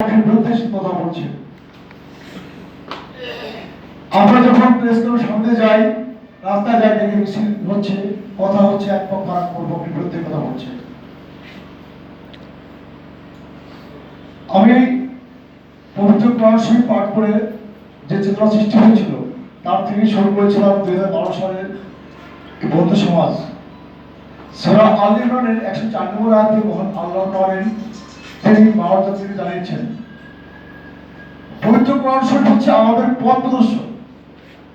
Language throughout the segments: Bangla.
পক্ষের বিরুদ্ধে কথা বলছে। আমরা যখন প্রেস সামনে যাই, রাস্তায় যাই, দেখে মিছিল হচ্ছে, কথা হচ্ছে, এক পক্ষ আর পক্ষের বিরুদ্ধে কথা বলছে। আমি পবিত্র কোরআন পাঠ করে যে চেতনা সৃষ্টি হয়েছিল, তার থেকে শুরু করেছিলাম দুই হাজার বারো সালের বন্ধু সমাজ। সেরা আল ইমরানের একশো চার নম্বর আয়াতে মহান আল্লাহ করেন তিনি জাতিকে জানিয়েছেন, পবিত্র কোরআন শরীফ হচ্ছে আমাদের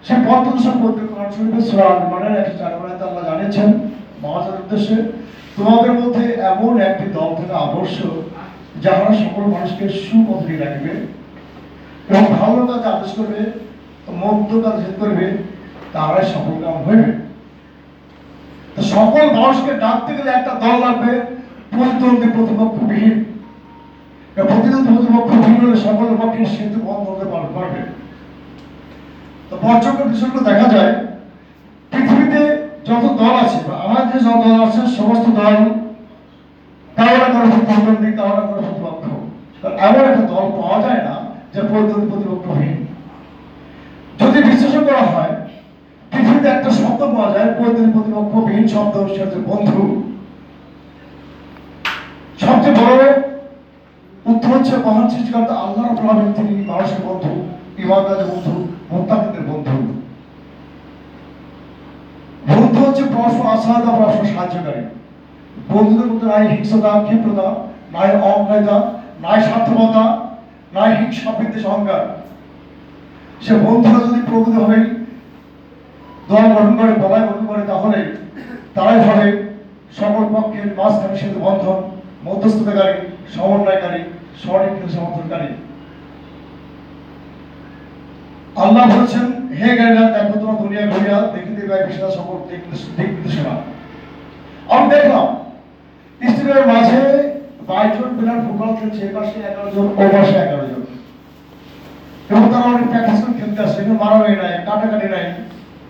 সেই পবিত্র কোরআন আল্লাহ জানিয়েছেন উদ্দেশ্যে, তোমাদের মধ্যে এমন একটি দল থেকে আবশ্যক যাহারা সকল মানুষকে সুপথে রাখবে এবং ভালো কাজ আদেশ করবে, মন্দ কাজ করবে, তারাই সফল কাম হইবে। সকল মানুষকে ডাকতে গেলে একটা দল লাগবে প্রতিদ্বন্দ্বী প্রতিদ্বন্দ্বী, প্রতিপক্ষবিহীন। হলে সকল পক্ষে সেতু বন্ধ হতে পারবে। তো পর্যটন বিষয়গুলো দেখা যায়, পৃথিবীতে যত দল আছে বা আমার যে যত দল আছে, সমস্ত দল এমন একটা দল পাওয়া যায় না যে প্রতিপক্ষহীন যদি বিশ্লেষণ করা হয়, পৃথিবীতে একটা শব্দ পাওয়া যায় প্রতিদ্বন্দ্বী প্রতিপক্ষহীন শব্দ বন্ধু। সবচেয়ে বড় উত্তর হচ্ছে মহান সৃষ্টিকর্তা আল্লাহ রাব্বুল আলামিন তিনি মানুষের বন্ধু ইমানদারের বন্ধু, মুত্তাকিদের বন্ধু। বন্ধু হচ্ছে পরস্পর আশাদা পরস্পর সাহায্যকারী। বন্ধুদের মধ্যে নাই হিংসতা, ক্ষিপ্রতা, নাই অহংকারিতা নাই স্বার্থপরতা, নাই হিংসা বিদ্বেষ অহংকার। সে বন্ধুরা যদি প্রকৃত হবে দল গঠন করে বলায় গঠন করে, তাহলে তারাই হবে সকল পক্ষের মাঝখানে সেতু বন্ধন, মধ্যস্থতাকারী, সমন্বয়কারী সঠিক সমর্থনকারী আল্লাহ বলেছেন, হে গাইলা দেখো তোমার দুনিয়া ঘুরিয়া দেখিতে পাই বিশাল সকল দিক নির্দেশনা। আমি দেখলাম, স্টেডিয়ামের মাঝে বাইশ প্লেয়ার ফুটবল খেলছে, এ পাশে এগারো জন, ও পাশে এগারো জন। এবং তারা অনেক প্র্যাকটিস করে খেলতে আসছে কিন্তু মারামারি নাই, কাটাকাটি নাই,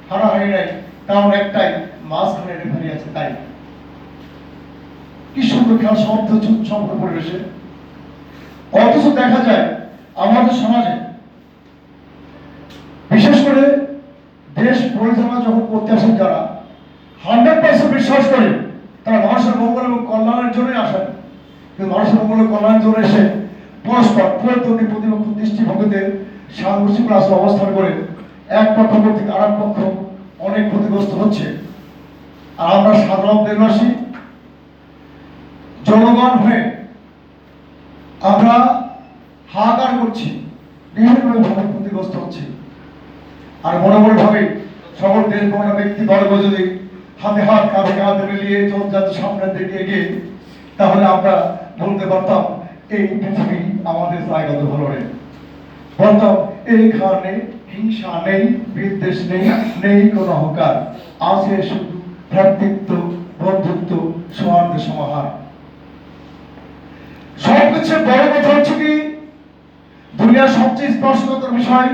হারাহারি নাই, কারণ একটাই, মাঝখানে রেফারি আছে, তাই। কি সুন্দর খেলা সমাপ্ত হচ্ছে পরিবেশে দেখা যায় আমাদের সমাজে। বিশেষ করে দেশ পরিচালনা যখন করতে আসেন যারা হান্ড্রেড পার্সেন্ট বিশ্বাস করে তারা মানুষের মঙ্গল এবং কল্যাণের জন্যই আসেন। কিন্তু মানুষের মঙ্গল কল্যাণের জন্য এসে পরস্পর প্রতিদ্বন্দ্বী প্রতিপক্ষ দৃষ্টিভঙ্গিতে সাংঘর্ষিক রাষ্ট্র অবস্থান করে এক পক্ষ কর্তৃক আর পক্ষ অনেক ক্ষতিগ্রস্ত হচ্ছে। আর আমরা সাধারণ দেশবাসী, জনগণ হয়ে আমরা হাহাকার করছি বিভিন্নভাবে ক্ষতিগ্রস্ত হচ্ছি। আর মনে মনে ভাবে সকল দেশ বর্ণ ব্যক্তি বর্গ যদি হাতে হাত কাঁধে কাঁধ মিলিয়ে যাতে সামনের দিকে এগিয়ে, তাহলে আমরা বলতে পারতাম, এই পৃথিবী আমাদের জায়গত হলো রে বলতাম এইখানে হিংসা নেই, বিদ্বেষ নেই নেই কোনো অহংকার। আছে শুধু ভ্রাতৃত্ব, বন্ধুত্ব, সৌহার্দ্য, সমাহার। সবকিছু বড় কথা হচ্ছে কি দুনিয়ার সবচেয়ে স্পর্শকাতর বিষয়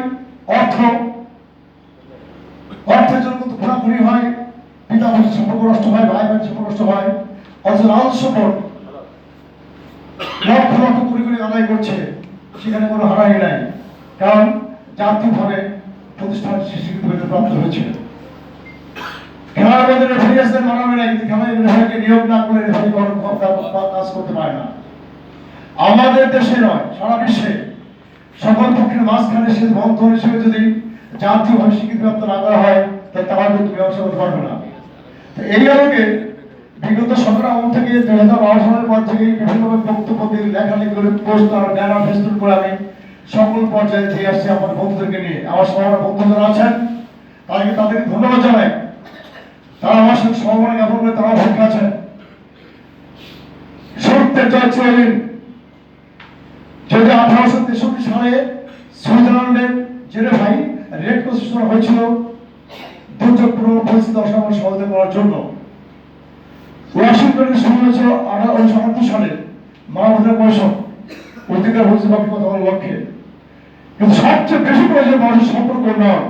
অর্থ। অর্থের জন্য কিন্তু ঘোরাঘুরি হয়, পিতা মাতার সম্পর্ক নষ্ট হয়, ভাই বোনের সম্পর্ক নষ্ট হয়, অথচ রাজস্ব সম্পর্ক লক্ষ লক্ষ কোটি কোটি আদায় করছে, সেখানে কোনো হারাই নাই। কারণ জাতীয়ভাবে প্রতিষ্ঠান স্বীকৃতি পেতে প্রাপ্ত হয়েছে। খেলার মধ্যে রেফারি আসতে কিন্তু নিয়োগ না করে রেফারি কাজ করতে পারে না। আমাদের দেশে নয়, সারা বিশ্বে সকল পক্ষের মাঝখানে সে বন্ধন হিসেবে যদি জাতীয়ভাবে স্বীকৃতিপ্রাপ্ত না করা হয়, তাহলে তারা কিন্তু ব্যবসা করতে পারবে না। এই আলোকে বিগত সতেরো থেকে দুই হাজার বারো সালের পর থেকে বিভিন্নভাবে বক্তব্য দিয়ে লেখালেখি করে পোস্টার ব্যানার ফেস্টুন করে আমি সকল পর্যায়ে দিয়ে আসছি আমার বন্ধুদেরকে নিয়ে। আমার সবার বন্ধু যারা আছেন, তাদেরকে তাদেরকে ধন্যবাদ জানাই। তারা আমার সঙ্গে সহমনে জ্ঞাপন করে তারা ভূমিকা আছেন। সত্যের জয় চিরদিন। যদি আঠারোশো তেষট্টি সালে সুইজারল্যান্ডের রেড হয়েছিল পরিস্থিতি অসামান্য করার জন্য। ওয়াশিংটনে শুরু হয়েছিল মানবাধিকার পরিষদ অধিকার বাকি কথা বলার লক্ষ্যে। কিন্তু সবচেয়ে বেশি প্রয়োজন মানুষের সম্পর্ক উন্নয়ন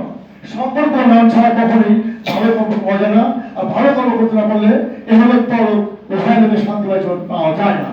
সম্পর্ক উন্নয়ন ছাড়া কখনই ভালো কর্ম পাওয়া যায় না। আর ভালো কর্ম করতে না পারলে এভাবে পর উভয় শান্তি পাওয়া যায় না।